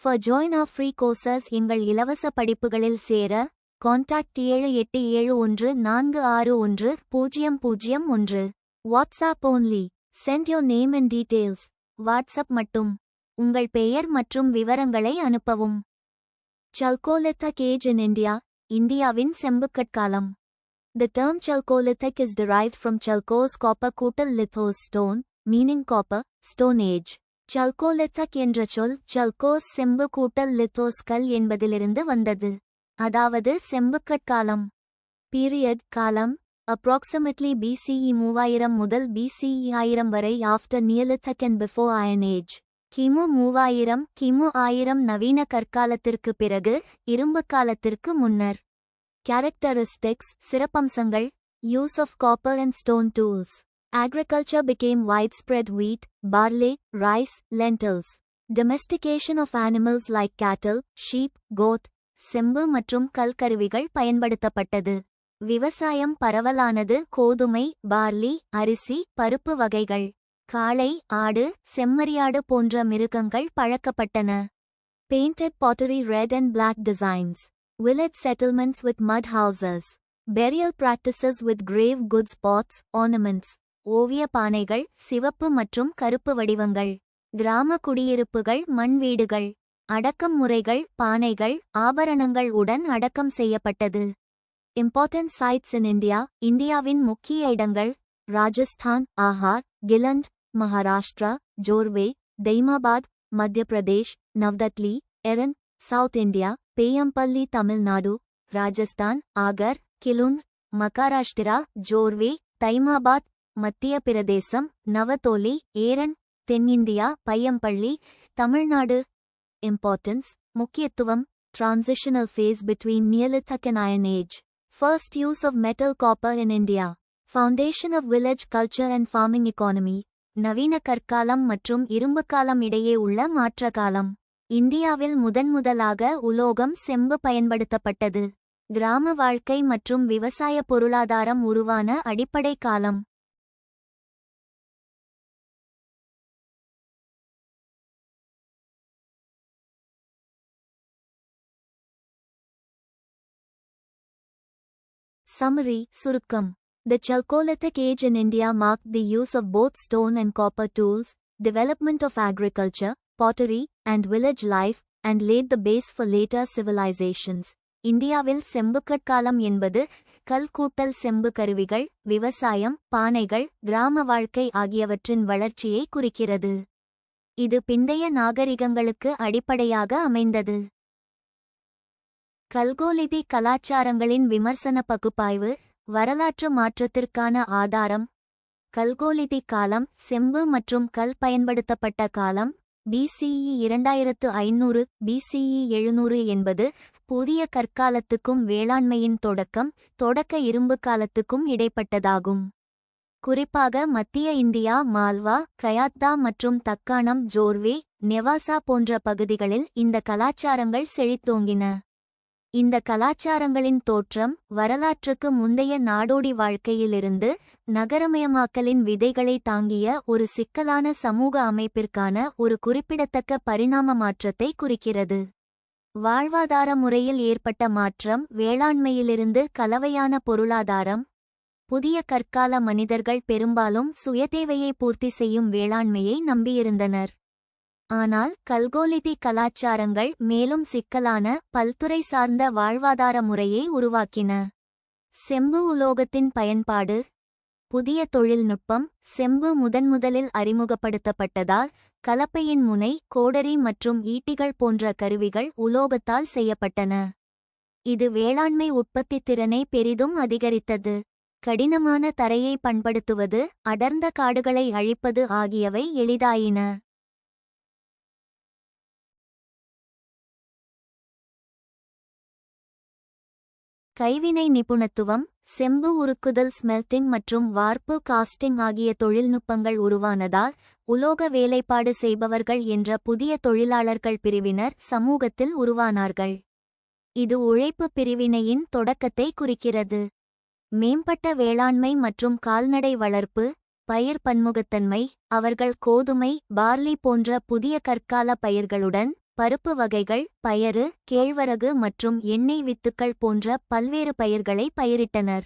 For join of free courses எங்கள் இலவச படிப்புகளில் சேர கான்டாக்ட் ஏழு எட்டு ஏழு ஒன்று நான்கு ஆறு ஒன்று பூஜ்ஜியம் பூஜ்ஜியம் ஒன்று. WhatsApp only. Send your name and details WhatsApp மட்டும். உங்கள் பெயர் மற்றும் விவரங்களை அனுப்பவும். சல்கோலித்தக் ஏஜ் இன் இந்தியா இந்தியாவின் செம்புக்கட்காலம் The term Chalcolithic is derived from Chalco's copper கூட்டல் lithos stone, meaning copper, stone age. Chalcolithic என்ற சொல் சல்கோஸ் செம்பு கூட்டல் லித்தோஸ்கல் என்பதிலிருந்து வந்தது. அதாவது செம்புக்கட்காலம் பீரியட் காலம். அப்ராக்சிமேட்லி பிசிஇ மூவாயிரம் முதல் பிசிஇ ஆயிரம் வரை after neolithic and before iron age கிமு மூவாயிரம் கிமு ஆயிரம் நவீன கற்காலத்திற்கு பிறகு இரும்பு காலத்திற்கு முன்னர். கேரக்டரிஸ்டிக்ஸ் சிறப்பம்சங்கள் use of copper and stone tools agriculture became widespread wheat, barley, rice, lentils. Domestication of animals like cattle, sheep, goat, செம்பு மற்றும் கல்கருவிகள் பயன்படுத்தப்பட்டது விவசாயம் பரவலானது கோதுமை பார்லி அரிசி பருப்பு வகைகள் காளை ஆடு செம்மறியாடு போன்ற மிருகங்கள் பழக்கப்பட்டன painted pottery red and black designs village settlements with mud houses burial practices with grave goods pots ornaments ஓவிய பானைகள் சிவப்பு மற்றும் கருப்பு வடிவங்கள் கிராம குடியிருப்புகள் மண் வீடுகள் அடக்கம் முறைகள் பானைகள் ஆபரணங்கள் உடன் அடக்கம் செய்யப்பட்டது. இம்பார்ட்டன்ட் சைட்ஸ் இன் இந்தியா இந்தியாவின் முக்கிய இடங்கள் ராஜஸ்தான் ஆஹார் கிலண்ட் மகாராஷ்டிரா ஜோர்வே தெய்மாபாத் மத்திய பிரதேஷ் நவ்தத்லி எரன் சவுத் இந்தியா பேயம்பள்ளி தமிழ்நாடு ராஜஸ்தான் ஆகர் கிலுன் மகாராஷ்டிரா ஜோர்வே தைமாபாத் மத்திய பிரதேசம் நவதோலி ஏரன் தென்னிந்தியா பையம்பள்ளி தமிழ்நாடு இம்பார்ட்டன்ஸ் முக்கியத்துவம் transitional phase between Neolithic and Iron Age. First use of metal copper in India. Foundation of village culture and farming economy. நவீன கற்காலம் மற்றும் இரும்பு காலம் இடையே உள்ள மாற்ற காலம் இந்தியாவில் முதன்முதலாக உலோகம் செம்பு பயன்படுத்தப்பட்டது கிராம வாழ்க்கை மற்றும் விவசாய பொருளாதாரம் உருவான அடிப்படை காலம் Summary சுருக்கம் The Chalcolithic age in India marked the use of both stone and copper tools, development of agriculture, pottery, and village life, and laid the base for later civilizations. இந்தியாவில் செம்புக்கட்காலம் என்பது கல் கூட்டல் செம்பு கருவிகள் விவசாயம் பானைகள் கிராம வாழ்க்கை ஆகியவற்றின் வளர்ச்சியை குறிக்கிறது இது பிந்தைய நாகரிகங்களுக்கு அடிப்படையாக அமைந்தது கல்கோலிதி கலாச்சாரங்களின் விமர்சன பகுப்பாய்வு வரலாற்று மாற்றத்திற்கான ஆதாரம். கல்கோலிதி காலம் செம்பு மற்றும் கல் பயன்படுத்தப்பட்ட காலம் பிசிஇ இரண்டாயிரத்து ஐநூறு பிசிஇ எழுநூறு என்பது புதிய கற்காலத்துக்கும் வேளாண்மையின் தொடக்கம் தொடக்க இரும்பு காலத்துக்கும் இடைப்பட்டதாகும். குறிப்பாக மத்திய இந்தியா மால்வா கயாத்தா மற்றும் தக்காணம் ஜோர்வே நெவாசா போன்ற பகுதிகளில் இந்த கலாச்சாரங்கள் செழித்தோங்கின. இந்த கலாச்சாரங்களின் தோற்றம் வரலாற்றுக்கு முந்தைய நாடோடி வாழ்க்கையிலிருந்து நகரமயமாக்கலின் விதைகளை தாங்கிய ஒரு சிக்கலான சமூக அமைப்பிற்கான ஒரு குறிப்பிடத்தக்க பரிணாம மாற்றத்தை குறிக்கிறது. வாழ்வாதார முறையில் ஏற்பட்ட மாற்றம் வேளாண்மையிலிருந்து கலவையான பொருளாதாரம் புதிய கற்கால மனிதர்கள் பெரும்பாலும் சுயதேவையை பூர்த்தி செய்யும் வேளாண்மையை நம்பியிருந்தனர். ஆனால் கல்கோலிதி கலாச்சாரங்கள் மேலும் சிக்கலான பல்துறை சார்ந்த வாழ்வாதார முறையை உருவாக்கின. செம்பு உலோகத்தின் பயன்பாடு. புதிய தொழில்நுட்பம் செம்பு முதன்முதலில் அறிமுகப்படுத்தப்பட்டதால் கலப்பையின் முனை கோடரி மற்றும் ஈட்டிகள் போன்ற கருவிகள் உலோகத்தால் செய்யப்பட்டன. இது வேளாண்மை உற்பத்தித் திறனை பெரிதும் அதிகரித்தது. கடினமான தரையை பண்படுத்துவது அடர்ந்த காடுகளை அழிப்பது ஆகியவை எளிதாயின. கைவினை நிபுணத்துவம் செம்பு உருக்குதல் ஸ்மெல்டிங் மற்றும் வார்ப்பு காஸ்டிங் ஆகிய தொழில்நுட்பங்கள் உருவானதால் உலோக வேலைப்பாடு செய்பவர்கள் என்ற புதிய தொழிலாளர்கள் பிரிவினர் சமூகத்தில் உருவானார்கள். இது உழைப்பு பிரிவினையின் தொடக்கத்தை குறிக்கிறது. மேம்பட்ட வேளாண்மை மற்றும் கால்நடை வளர்ப்பு பயிர் பன்முகத்தன்மை அவர்கள் கோதுமை பார்லி போன்ற புதிய கற்கால பயிர்களுடன் பருப்பு வகைகள் பயறு கேழ்வரகு மற்றும் எண்ணெய் வித்துக்கள் போன்ற பல்வேறு பயிர்களை பயிரிட்டனர்.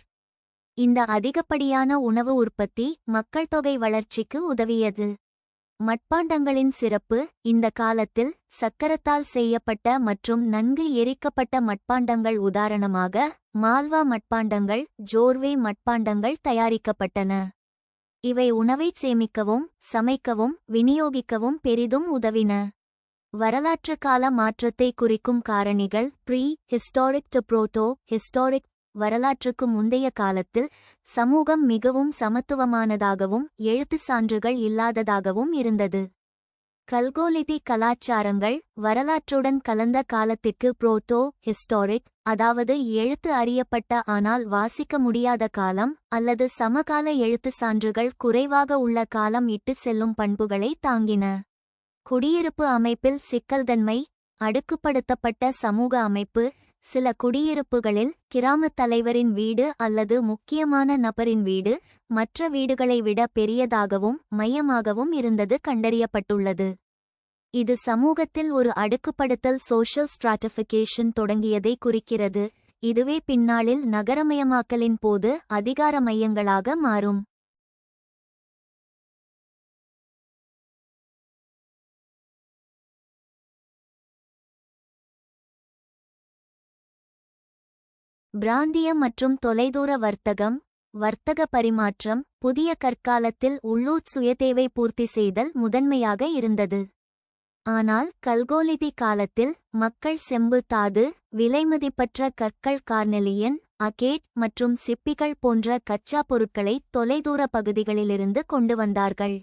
இந்த அதிகப்படியான உணவு உற்பத்தி மக்கள் தொகை வளர்ச்சிக்கு உதவியது. மட்பாண்டங்களின் சிறப்பு இந்த காலத்தில் சக்கரத்தால் செய்யப்பட்ட மற்றும் நன்கு எரிக்கப்பட்ட மட்பாண்டங்கள் உதாரணமாக மால்வா மட்பாண்டங்கள் ஜோர்வே மட்பாண்டங்கள் தயாரிக்கப்பட்டன. இவை உணவைச் சேமிக்கவும் சமைக்கவும் விநியோகிக்கவும் பெரிதும் உதவின. வரலாற்று கால மாற்றத்தை குறிக்கும் காரணிகள் pre historic to proto historic வரலாற்றுக்கு முந்தைய காலத்தில் சமூகம் மிகவும் சமத்துவமானதாகவும் எழுத்து சான்றுகள் இல்லாததாகவும் இருந்தது. கல்கோலிதி கலாச்சாரங்கள் வரலாற்றுடன் கலந்த காலத்திற்கு புரோட்டோ ஹிஸ்டாரிக் அதாவது எழுத்து அறியப்பட்ட ஆனால் வாசிக்க முடியாத காலம் அல்லது சமகால எழுத்து சான்றுகள் குறைவாக உள்ள காலம் இட்டு செல்லும் பண்புகளை தாங்கின. குடியிருப்பு அமைப்பில் சிக்கல்தன்மை அடுக்குப்படுத்தப்பட்ட சமூக அமைப்பு சில குடியிருப்புகளில் கிராமத் தலைவரின் வீடு அல்லது முக்கியமான நபரின் வீடு மற்ற வீடுகளை விட பெரியதாகவும் மையமாகவும் இருந்தது கண்டறியப்பட்டுள்ளது. இது சமூகத்தில் ஒரு அடுக்குப்படுத்தல் சோஷியல் ஸ்ட்ராட்டிஃபிகேஷன் தொடங்கியதை குறிக்கிறது. இதுவே பின்னாளில் நகரமயமாக்கலின் போது அதிகார மையங்களாக மாறும். பிராந்திய மற்றும் தொலைதூர வர்த்தகம் வர்த்தக பரிமாற்றம் புதிய கற்காலத்தில் உள்ளூர் சுயதேவை பூர்த்தி செய்தல் முதன்மையாக இருந்தது. ஆனால் கல்கோலிதி காலத்தில் மக்கள் செம்பு தாது விலைமதிப்பற்ற கற்கள் கார்னெலியன் அகேட் மற்றும் சிப்பிகள் போன்ற கச்சா பொருட்களை தொலைதூர பகுதிகளிலிருந்து கொண்டு வந்தார்கள்.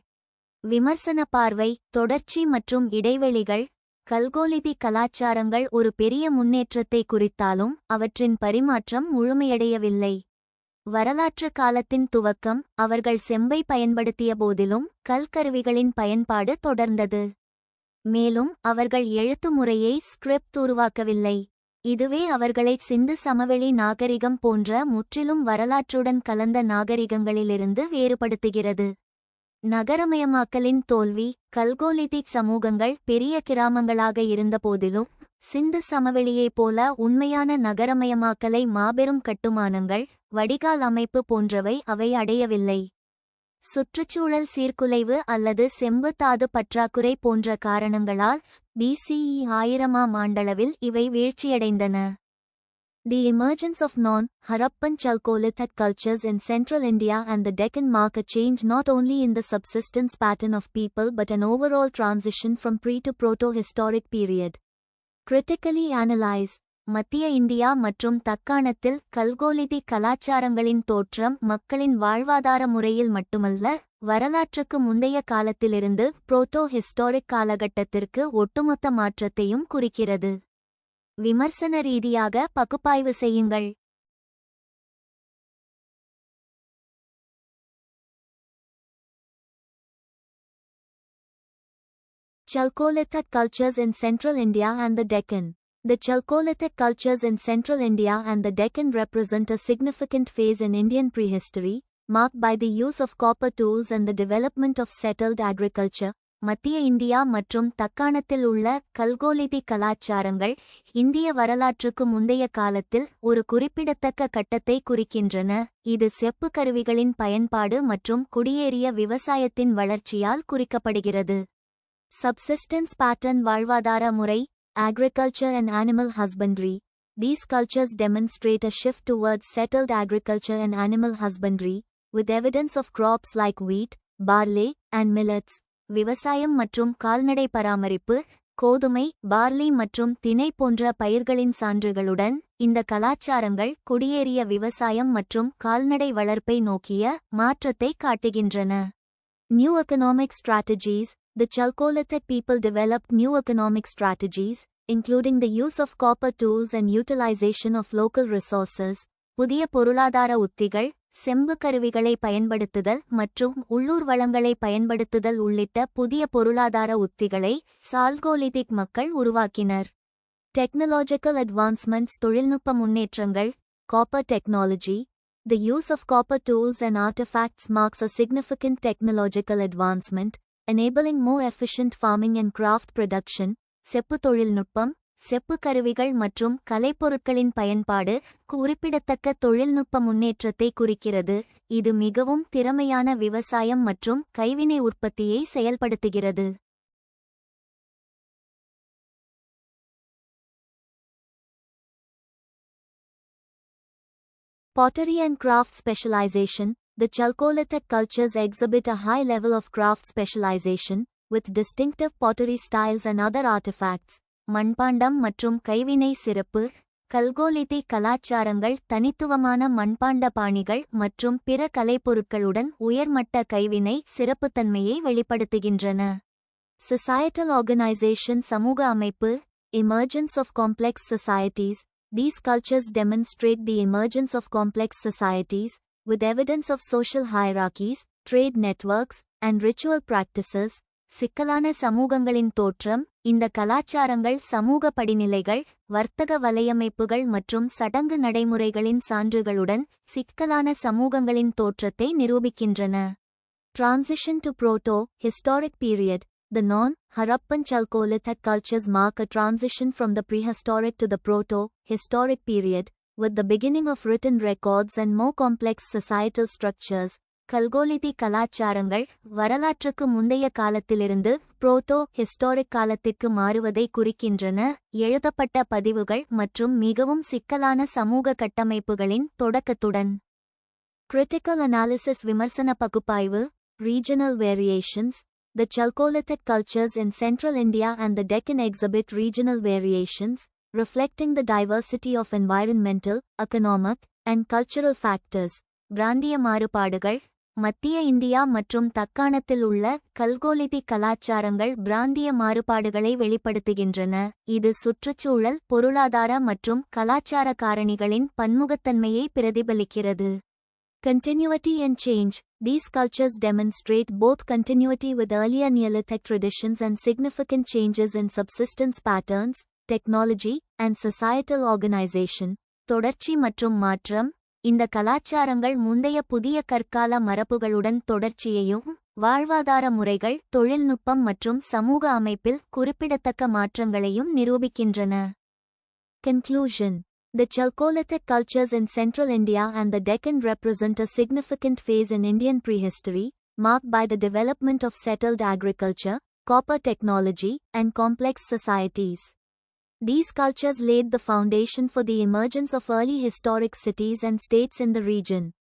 விமர்சன பார்வை தொடர்ச்சி மற்றும் இடைவெளிகள் கல்கோலிதி கலாச்சாரங்கள் ஒரு பெரிய முன்னேற்றத்தை குறித்தாலும் அவற்றின் பரிமாற்றம் முழுமையடையவில்லை. வரலாற்று காலத்தின் துவக்கம் அவர்கள் செம்பை பயன்படுத்திய போதிலும் கல்கருவிகளின் பயன்பாடு தொடர்ந்தது. மேலும் அவர்கள் எழுத்து முறையை ஸ்கிரிப்ட் உருவாக்கவில்லை. இதுவே அவர்களை சிந்து சமவெளி நாகரிகம் போன்ற முற்றிலும் வரலாற்றுடன் கலந்த நாகரிகங்களிலிருந்து வேறுபடுத்துகிறது. நகரமயமாக்கலின் தோல்வி கல்கோலிதிக் சமூகங்கள் பெரிய கிராமங்களாக இருந்தபோதிலும் சிந்து சமவெளியைப் போல உண்மையான நகரமயமாக்கலை மாபெரும் கட்டுமானங்கள் வடிகால் அமைப்பு போன்றவை அவை அடையவில்லை. சுற்றுச்சூழல் சீர்குலைவு அல்லது செம்பு தாது பற்றாக்குறை போன்ற காரணங்களால் பிசிஇ ஆயிரமாம் ஆண்டளவில் இவை வீழ்ச்சியடைந்தன. The emergence of non-Harappan Chalcolithic cultures in central India and the Deccan mark a change not only in the subsistence pattern of people but an overall transition from pre to proto-historic period. Critically analyze மத்திய India மற்றும் தக்காணத்தில் கல்கோலிதி கலாச்சாரங்களின் தோற்றம் மக்களின் வாழ்வாதார முறையில் மட்டுமல்ல வரலாற்றுக்கு முந்தைய காலத்திலிருந்து புரோட்டோ ஹிஸ்டாரிக் காலகட்டத்திற்கு ஒட்டுமொத்த மாற்றத்தையும் குறிக்கிறது விமர்சன ரீதியாக பகுப்பாய்வு செய்யுங்கள் Chalcolithic cultures in central India and the Deccan. The Chalcolithic cultures in central India and the Deccan represent a significant phase in Indian prehistory, marked by the use of copper tools and the development of settled agriculture, மத்திய India மற்றும் தக்காணத்தில் உள்ள கல்கோலிதி கலாச்சாரங்கள் இந்திய வரலாற்றுக்கு முந்தைய காலத்தில் ஒரு குறிப்பிடத்தக்க கட்டத்தை குறிக்கின்றன. இது செப்பு கருவிகளின் பயன்பாடு மற்றும் குடியேறிய விவசாயத்தின் வளர்ச்சியால் குறிக்கப்படுகிறது. சப்சிஸ்டன்ஸ் பேட்டர்ன் வாழ்வாதார முறை agriculture and animal husbandry these cultures demonstrate a shift towards settled agriculture and animal husbandry with evidence of crops like wheat barley and millets விவசாயம் மற்றும் கால்நடை பராமரிப்பு கோதுமை பார்லி மற்றும் திணை போன்ற பயிர்களின் சான்றுகளுடன் இந்த கலாச்சாரங்கள் குடியேறிய விவசாயம் மற்றும் கால்நடை வளர்ப்பை நோக்கிய மாற்றத்தை காட்டுகின்றன. New economic strategies the Chalcolithic people develop new economic strategies including the use of copper tools and utilization of local resources புதிய பொருளாதார உத்திகள் செம்பு கருவிகளை பயன்படுத்துதல் மற்றும் உள்ளூர் வளங்களை பயன்படுத்துதல் உள்ளிட்ட புதிய பொருளாதார உத்திகளை சால்கோலிதிக் மக்கள் உருவாக்கினர். டெக்னாலஜிக்கல் அட்வான்ஸ்மெண்ட்ஸ் தொழில்நுட்ப முன்னேற்றங்கள் copper technology The use of copper tools and artifacts marks a significant technological advancement, enabling more efficient farming and craft production, செப்பு தொழில்நுட்பம் செப்பு கருவிகள் மற்றும் கலைப்பொருட்களின் பயன்பாடு குறிப்பிடத்தக்க தொழில்நுட்ப முன்னேற்றத்தை குறிக்கிறது இது மிகவும் திறமையான விவசாயம் மற்றும் கைவினை உற்பத்தியை செயல்படுத்துகிறது Pottery and craft specialization The Chalcolithic cultures exhibit a high level of craft specialization, with distinctive pottery styles and other artifacts. மண்பாண்டம் மற்றும் கைவினை சிறப்பு கல்கோலிதி கலாச்சாரங்கள் தனித்துவமான மண்பாண்ட பாணிகள் மற்றும் பிற கலைப்பொருட்களுடன் உயர்மட்ட கைவினை சிறப்புத்தன்மையை வெளிப்படுத்துகின்றன சொசைட்டல் ஆர்கனைசேஷன் சமூக அமைப்பு emergence of complex societies these cultures demonstrate the emergence of complex societies with evidence of social hierarchies trade networks and ritual practices சிக்கலான சமூகங்களின் தோற்றம் இந்த கலாச்சாரங்கள் சமூக படிநிலைகள் வர்த்தக வலையமைப்புகள் மற்றும் சடங்கு நடைமுறைகளின் சான்றுகளுடன் சிக்கலான சமூகங்களின் தோற்றத்தை நிரூபிக்கின்றன Transition to Proto Historic Period The non Harappan Chalcolithic cultures mark a transition from the prehistoric to the proto historic period, with the beginning of written records and more complex societal structures. கல்கோலிதி கலாச்சாரங்கள் வரலாற்றுக்கு முந்தைய காலத்திலிருந்து proto historic காலத்திற்கு மாறுவதை குறிக்கின்றன எழுதப்பட்ட பதிவுகள் மற்றும் மிகவும் சிக்கலான சமூக கட்டமைப்புகளின் தொடக்கத்துடன் கிரிட்டிக்கல் அனாலிசிஸ் விமர்சன பகுப்பாய்வு regional variations The Chalcolithic cultures in central India and the Deccan exhibit regional variations reflecting the diversity of environmental, economic, and cultural factors. பிராந்திய மாறுபாடுகள் மத்திய இந்தியா மற்றும் தக்காணத்தில் உள்ள கல்கோலிதி கலாச்சாரங்கள் பிராந்திய மாறுபாடுகளை வெளிப்படுத்துகின்றன இது சுற்றுச்சூழல் பொருளாதார மற்றும் கலாச்சார காரணிகளின் பன்முகத்தன்மையை பிரதிபலிக்கிறது Continuity and change These cultures demonstrate both continuity with earlier Neolithic traditions and significant changes in subsistence patterns, technology, and societal organization. தொடர்ச்சி மற்றும் மாற்றம் இந்த கலாச்சாரங்கள் முந்தைய புதிய கற்கால மரபுகளுடன் தொடர்ச்சியையும் வாழ்வாதார முறைகள் தொழில்நுட்பம் மற்றும் சமூக அமைப்பில் குறிப்பிடத்தக்க மாற்றங்களையும் நிரூபிக்கின்றன Conclusion The Chalcolithic cultures in central India and the Deccan represent a significant phase in Indian prehistory, marked by the development of settled agriculture, copper technology, and complex societies. These cultures laid the foundation for the emergence of early historic cities and states in the region.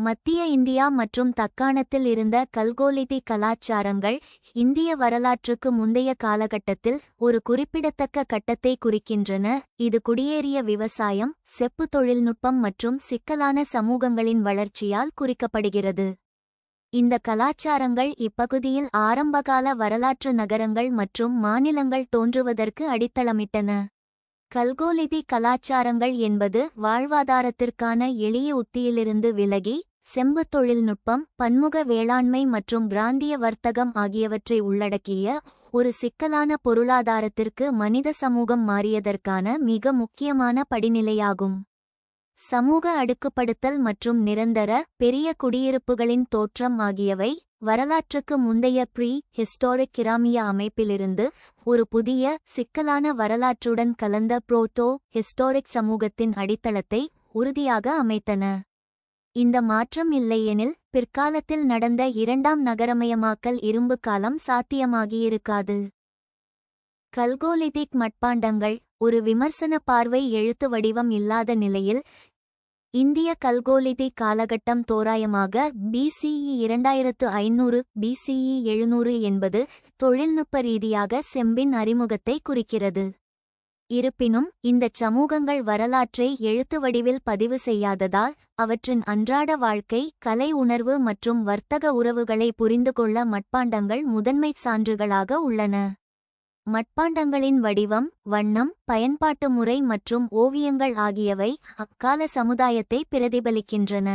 மத்திய India மற்றும் தக்காணத்தில் இருந்த கல்கோலிதி கலாச்சாரங்கள் இந்திய வரலாற்றுக்கு முந்தைய காலகட்டத்தில் ஒரு குறிப்பிடத்தக்க கட்டத்தை குறிக்கின்றன. இது குடியேறிய விவசாயம் செப்பு தொழில்நுட்பம் மற்றும் சிக்கலான சமூகங்களின் வளர்ச்சியால் குறிக்கப்படுகிறது. இந்த கலாச்சாரங்கள் இப்பகுதியில் ஆரம்பகால வரலாற்று நகரங்கள் மற்றும் மாநிலங்கள் தோன்றுவதற்கு அடித்தளமிட்டன. கல்கோலிதி கலாச்சாரங்கள் என்பது வாழ்வாதாரத்திற்கான எளிய உத்தியிலிருந்து விலகி செம்பு தொழில்நுட்பம் பன்முக வேளாண்மை மற்றும் பிராந்திய வர்த்தகம் ஆகியவற்றை உள்ளடக்கிய ஒரு சிக்கலான பொருளாதாரத்திற்கு மனித சமூகம் மாறியதற்கான மிக முக்கியமான படிநிலையாகும். சமூக அடுக்குப்படுத்தல் மற்றும் நிரந்தர பெரிய குடியிருப்புகளின் தோற்றம் ஆகியவை வரலாற்றுக்கு முந்தைய ப்ரீ ஹிஸ்டாரிக் கிராமிய அமைப்பிலிருந்து ஒரு புதிய சிக்கலான வரலாற்றுடன் கலந்த புரோட்டோ ஹிஸ்டாரிக் சமூகத்தின் அடித்தளத்தை உறுதியாக அமைத்தன. இந்த மாற்றம் இல்லையெனில் பிற்காலத்தில் நடந்த இரண்டாம் நகரமயமாக்கல் இரும்பு காலம் சாத்தியமாகியிருக்காது. கல்கோலிதிக் மட்பாண்டங்கள் ஒரு விமர்சன பார்வை எழுத்து வடிவம் இல்லாத நிலையில் இந்திய கல்கோலிதி காலகட்டம் தோராயமாக பிசிஇ இரண்டாயிரத்து ஐநூறு பிசிஇ எழுநூறு என்பது தொழில்நுட்ப ரீதியாக செம்பின் அறிமுகத்தை குறிக்கிறது. இருப்பினும் இந்தச் சமூகங்கள் வரலாற்றை எழுத்து வடிவில் பதிவு செய்யாததால் அவற்றின் அன்றாட வாழ்க்கை கலை உணர்வு மற்றும் வர்த்தக உறவுகளை புரிந்துகொள்ள மட்பாண்டங்கள் முதன்மைச் சான்றுகளாக உள்ளன. மட்பாண்டங்களின் வடிவம் வண்ணம் பயன்பாட்டு முறை மற்றும் ஓவியங்கள் ஆகியவை அக்கால சமுதாயத்தை பிரதிபலிக்கின்றன.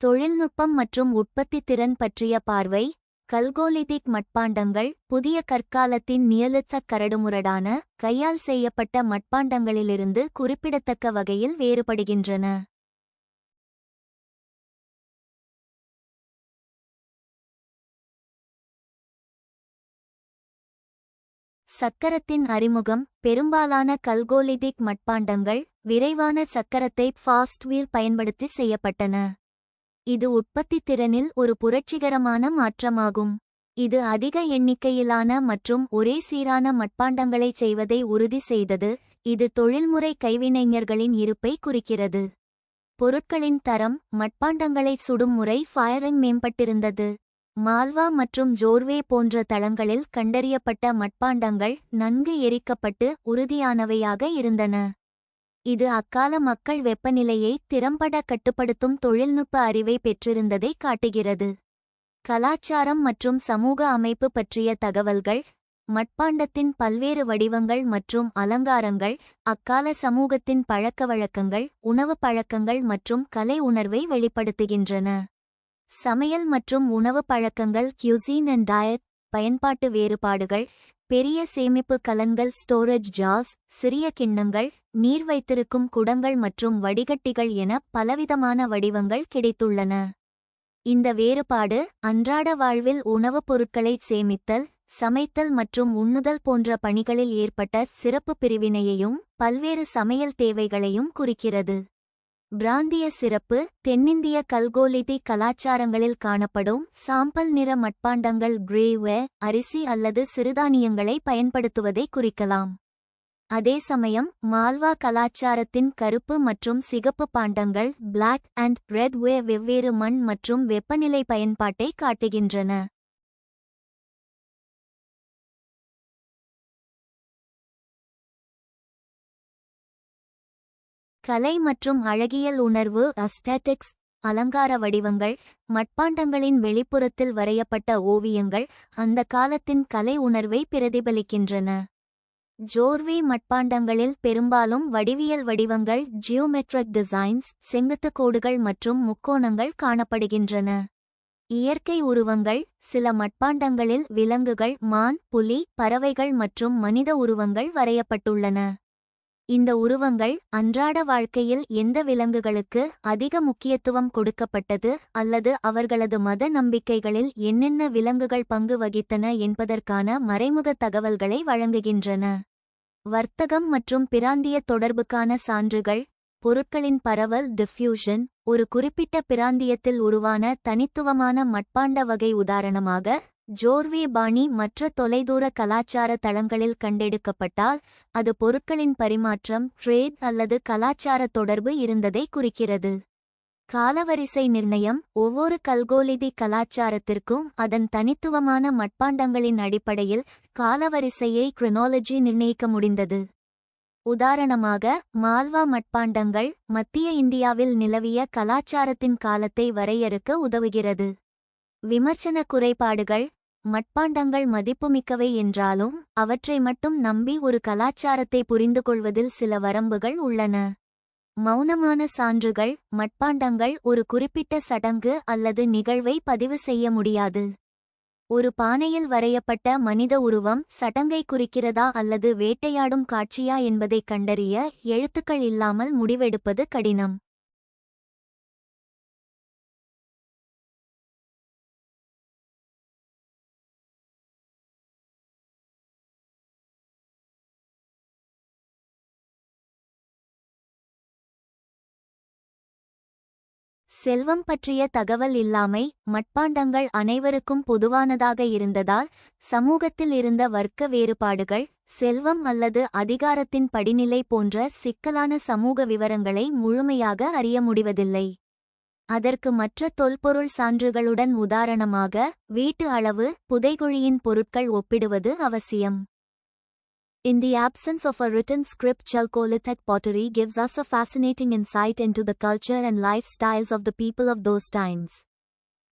தொழில்நுட்பம் மற்றும் உற்பத்தித் திறன் பற்றிய பார்வை கல்கோலிதிக் மட்பாண்டங்கள் புதிய கற்காலத்தின் நியலித்த கரடுமுரடான கையால் செய்யப்பட்ட மட்பாண்டங்களிலிருந்து குறிப்பிடத்தக்க வகையில் வேறுபடுகின்றன. சக்கரத்தின் அறிமுகம் பெரும்பாலான கல்கோலிதிக் மட்பாண்டங்கள் விரைவான சக்கரத்தை ஃபாஸ்ட் வீல் பயன்படுத்தி செய்யப்பட்டன. இது உற்பத்தித் திறனில் ஒரு புரட்சிகரமான மாற்றமாகும். இது அதிக எண்ணிக்கையிலான மற்றும் ஒரே சீரான மட்பாண்டங்களைச் செய்வதை உறுதி செய்தது இது தொழில்முறை கைவினைஞர்களின் இருப்பை குறிக்கிறது. பொருட்களின் தரம் மட்பாண்டங்களைச் சுடும் முறை ஃபயரிங் மேம்பட்டிருந்தது. மால்வா மற்றும் ஜோர்வே போன்ற தளங்களில் கண்டறியப்பட்ட மட்பாண்டங்கள் நன்கு எரிக்கப்பட்டு உறுதியானவையாக இருந்தன. இது அக்கால மக்கள் வெப்பநிலையை திறம்பட கட்டுப்படுத்தும் தொழில்நுட்ப அறிவை பெற்றிருந்ததை காட்டுகிறது. கலாச்சாரம் மற்றும் சமூக அமைப்பு பற்றிய தகவல்கள் மட்பாண்டத்தின் பல்வேறு வடிவங்கள் மற்றும் அலங்காரங்கள் அக்கால சமூகத்தின் பழக்கவழக்கங்கள் உணவு பழக்கங்கள் மற்றும் கலை உணர்வை வெளிப்படுத்துகின்றன. சமையல் மற்றும் உணவு பழக்கங்கள் கியூசீன் அண்ட் டயட் பயன்பாட்டு வேறுபாடுகள் பெரிய சேமிப்பு கலன்கள் ஸ்டோரேஜ் ஜாஸ் சிறிய கிண்ணங்கள் நீர் வைத்திருக்கும் குடங்கள் மற்றும் வடிகட்டிகள் என பலவிதமான வடிவங்கள் கிடைத்துள்ளன. இந்த வேறுபாடு அன்றாட வாழ்வில் உணவுப் பொருட்களைச் சேமித்தல் சமைத்தல் மற்றும் உண்ணுதல் போன்ற பணிகளில் ஏற்பட்ட சிறப்பு பிரிவினையையும் பல்வேறு சமையல் தேவைகளையும் குறிக்கிறது. பிராந்திய சிறப்பு தென்னிந்திய கல்கோலிதி கலாச்சாரங்களில் காணப்படும் சாம்பல் நிற மட்பாண்டங்கள் கிரேவே அரிசி அல்லது சிறுதானியங்களை பயன்படுத்துவதை குறிக்கலாம். அதே சமயம் மால்வா கலாச்சாரத்தின் கருப்பு மற்றும் சிகப்பு பாண்டங்கள் பிளாக் அண்ட் ரெட் வே வெவ்வேறு மண் மற்றும் வெப்பநிலை பயன்பாட்டை காட்டுகின்றன. கலை மற்றும் அழகியல் உணர்வு அஸ்தெட்டிக்ஸ் அலங்கார வடிவங்கள் மட்பாண்டங்களின் வெளிப்புறத்தில் வரையப்பட்ட ஓவியங்கள் அந்த காலத்தின் கலை உணர்வை பிரதிபலிக்கின்றன. ஜோர்வே மட்பாண்டங்களில் பெரும்பாலும் வடிவியல் வடிவங்கள் ஜியோமெட்ரிக் டிசைன்ஸ் செங்குத்து கோடுகள் மற்றும் முக்கோணங்கள் காணப்படுகின்றன. இயற்கை உருவங்கள் சில மட்பாண்டங்களில் விலங்குகள் மான் புலி பறவைகள் மற்றும் மனித உருவங்கள் வரையப்பட்டுள்ளன. இந்த உருவங்கள் அன்றாட வாழ்க்கையில் எந்த விலங்குகளுக்கு அதிக முக்கியத்துவம் கொடுக்கப்பட்டது அல்லது அவர்களது மத நம்பிக்கைகளில் என்னென்ன விலங்குகள் பங்கு வகித்தன என்பதற்கான மறைமுக தகவல்களை வழங்குகின்றன. வர்த்தகம் மற்றும் பிராந்திய தொடர்புக்கான சான்றுகள் பொருட்களின் பரவல் டிஃப்யூஷன் ஒரு குறிப்பிட்ட பிராந்தியத்தில் உருவான தனித்துவமான மட்பாண்ட வகை உதாரணமாக ஜோர்வே பாணி மற்ற தொலைதூர கலாச்சார தளங்களில் கண்டெடுக்கப்பட்டால் அது பொருட்களின் பரிமாற்றம் ட்ரேட் அல்லது கலாச்சார தொடர்பு இருந்ததை குறிக்கிறது. காலவரிசை நிர்ணயம் ஒவ்வொரு கல்கோலிதி கலாச்சாரத்திற்கும் அதன் தனித்துவமான மட்பாண்டங்களின் அடிப்படையில் காலவரிசையை கிரினாலஜி நிர்ணயிக்க முடிந்தது. உதாரணமாக மால்வா மட்பாண்டங்கள் மத்திய இந்தியாவில் நிலவிய கலாச்சாரத்தின் காலத்தை வரையறுக்க உதவுகிறது. விமர்சன குறைபாடுகள் மட்பாண்டங்கள் மதிப்புமிக்கவை என்றாலும் அவற்றை மட்டும் நம்பி ஒரு கலாச்சாரத்தை புரிந்துகொள்வதில் சில வரம்புகள் உள்ளன. மௌனமான சான்றுகள் மட்பாண்டங்கள் ஒரு குறிப்பிட்ட சடங்கு அல்லது நிகழ்வை பதிவு செய்ய முடியாது. ஒரு பானையில் வரையப்பட்ட மனித உருவம் சடங்கை குறிக்கிறதா அல்லது வேட்டையாடும் காட்சியா என்பதைக் கண்டறிய எழுத்துக்கள் இல்லாமல் முடிவெடுப்பது கடினம். செல்வம் பற்றிய தகவல் இல்லாமை மட்பாண்டங்கள் அனைவருக்கும் பொதுவானதாக இருந்ததால் சமூகத்தில் இருந்த வர்க்க வேறுபாடுகள் செல்வம் அல்லது அதிகாரத்தின் படிநிலை போன்ற சிக்கலான சமூக விவரங்களை முழுமையாக அறிய முடிவதில்லை. அதற்கு மற்ற தொல்பொருள் சான்றுகளுடன் உதாரணமாக வீட்டு அளவு புதைகுழியின் பொருட்கள் ஒப்பிடுவது அவசியம். In the absence of a written script Chalcolithic pottery gives us a fascinating insight into the culture and lifestyles of the people of those times.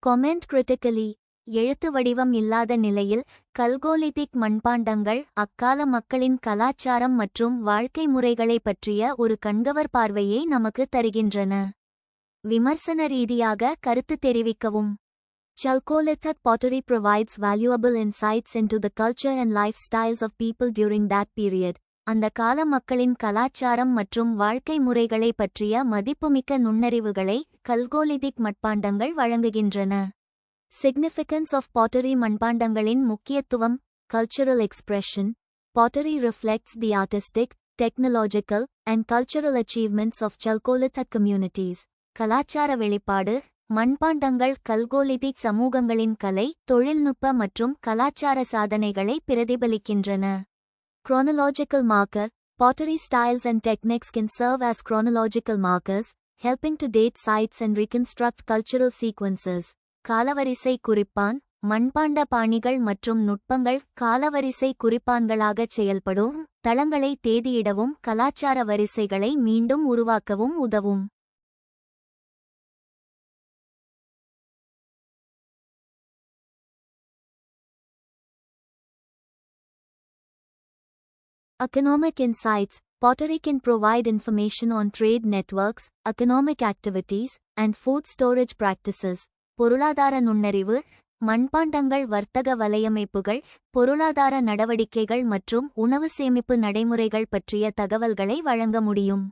Comment critically எழுத்து வடிவம் இல்லாத நிலையில் கல்கோலிதிக் மண்பாண்டங்கள் அக்கால மக்களின் கலாச்சாரம் மற்றும் வாழ்க்கை முறைகளை பற்றிய ஒரு கண்கவர் பார்வையை நமக்கு தருகின்றன விமர்சன ரீதியாக கருத்து தெரிவிக்கவும் Chalcolithic pottery provides valuable insights into the culture and lifestyles of people during that period. அந்த கால மக்களின் கலாச்சாரம் மற்றும் வாழ்க்கை முறைகளை பற்றிய மதிப்புமிக்க நுண்ணறிவுகளை கல்கோலிதிக் மட்பாண்டங்கள் வழங்குகின்றன சிக்னிஃபிகன்ஸ் ஆஃப் பாட்டரி மண்பாண்டங்களின் முக்கியத்துவம் cultural expression pottery reflects the artistic, technological, and cultural achievements of Chalcolithic communities. கலாச்சார வெளிப்பாடு மண்பாண்டங்கள் கல்கோலிதிக் சமூகங்களின் கலை தொழில்நுட்ப மற்றும் கலாச்சார சாதனைகளை பிரதிபலிக்கின்றன. Chronological marker pottery styles and techniques can serve as chronological markers helping to date sites and reconstruct cultural sequences. காலவரிசை குறிப்பான் மண்பாண்ட பாணிகள் மற்றும் நுட்பங்கள் காலவரிசை குறிப்பான்களாகச் செயல்படும் தளங்களை தேதியிடவும் கலாச்சார வரிசைகளை மீண்டும் உருவாக்கவும் உதவும். Economic insights Pottery can provide information on trade networks, economic activities, and food storage practices. பொருளாதார நுண்ணறிவு மண்பாண்டங்கள் வர்த்தக வலையமைப்புகள் பொருளாதார நடவடிக்கைகள் மற்றும் உணவு சேமிப்பு நடைமுறைகள் பற்றிய தகவல்களை வழங்க முடியும்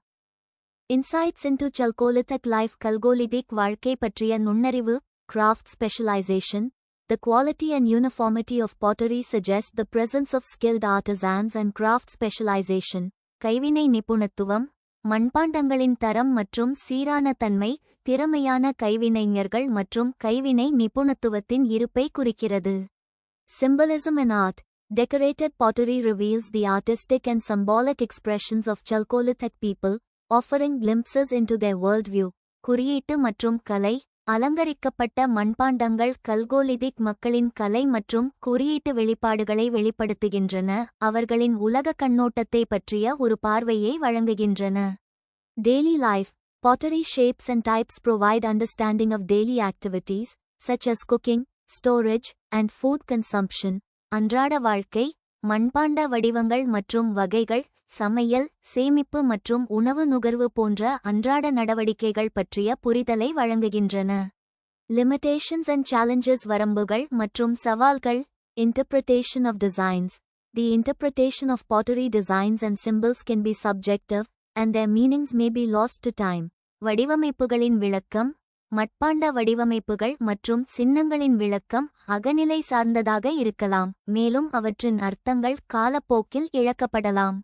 insights into chalcolithic life chalcolithic வாழ்க்கை பற்றிய நுண்ணறிவு craft specialization The quality and uniformity of pottery suggest the presence of skilled artisans and craft specialization. கைவினை நிபுணத்துவம் மண்பாண்டங்களின் தரம் மற்றும் சீரான தன்மை திறமையான கைவினைஞர்கள் மற்றும் கைவினை நிபுணத்துவத்தின் இருப்பை குறிக்கிறது Symbolism in art Decorated pottery reveals the artistic and symbolic expressions of Chalcolithic people, offering glimpses into their worldview. குறியீட்டு மற்றும் கலை அலங்கரிக்கப்பட்ட மண்பாண்டங்கள் கல்கோலிதிக் மக்களின் கலை மற்றும் குறியீட்டு வெளிப்பாடுகளை வெளிப்படுத்துகின்றன அவர்களின் உலக கண்ணோட்டத்தை பற்றிய ஒரு பார்வையை வழங்குகின்றன. Daily life pottery shapes and types provide understanding of daily activities such as cooking storage and food consumption அன்றாட வாழ்க்கை மண்பாண்ட வடிவங்கள் மற்றும் வகைகள் சமையல் சேமிப்பு மற்றும் உணவு நுகர்வு போன்ற அன்றாட நடவடிக்கைகள் பற்றிய புரிதலை வழங்குகின்றன. லிமிடேஷன்ஸ் அண்ட் சேலஞ்சஸ் வரம்புகள் மற்றும் சவால்கள். Interpretation of designs the interpretation of pottery designs and symbols can be subjective and their meanings may be lost time வடிவமைப்புகளின் விளக்கம். மட்பாண்ட வடிவமைப்புகள் மற்றும் சின்னங்களின் விளக்கம் அகநிலை சார்ந்ததாக இருக்கலாம் மேலும் அவற்றின் அர்த்தங்கள் காலப்போக்கில் இழக்கப்படலாம்.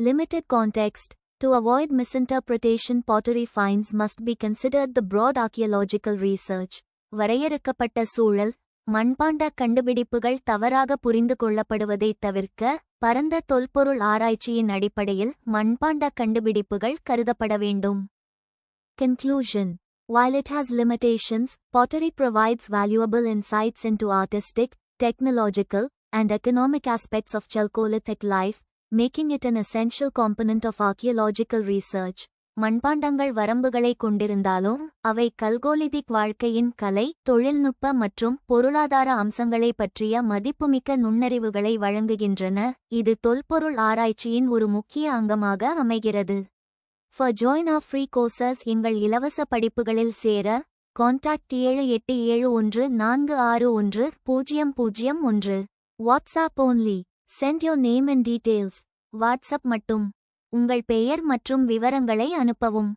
Limited context To avoid misinterpretation, pottery finds must be considered the broad archaeological research. வரையறுக்கப்பட்ட சூழல் மண்பாண்ட கண்டுபிடிப்புகள் தவறாக புரிந்து கொள்ளப்படுவதைத் தவிர்க்க பரந்த தொல்பொருள் ஆராய்ச்சியின் அடிப்படையில் மண்பாண்ட கண்டுபிடிப்புகள் கருதப்பட வேண்டும் Conclusion While it has limitations, pottery provides valuable insights into artistic, technological, and economic aspects of Chalcolithic life, making it an essential component of archaeological research. மண்பாண்டங்கள் வரம்புகளை கொண்டிருந்தாலும் அவை கல்கோலிதிக் வாழ்க்கையின் கலை தொழில்நுட்ப மற்றும் பொருளாதார அம்சங்களை பற்றிய மதிப்புமிக்க நுண்ணறிவுகளை வழங்குகின்றன. இது தொல்பொருள் ஆராய்ச்சியின் ஒரு முக்கிய அங்கமாக அமைகிறது. For join of free courses எங்கள் இலவச படிப்புகளில் சேர கான்டாக்ட் ஏழு எட்டு ஏழு ஒன்று நான்கு ஆறு ஒன்று பூஜ்ஜியம் பூஜ்ஜியம் ஒன்று. WhatsApp only send your name and details WhatsApp மட்டும். உங்கள் பெயர் மற்றும் விவரங்களை அனுப்பவும்.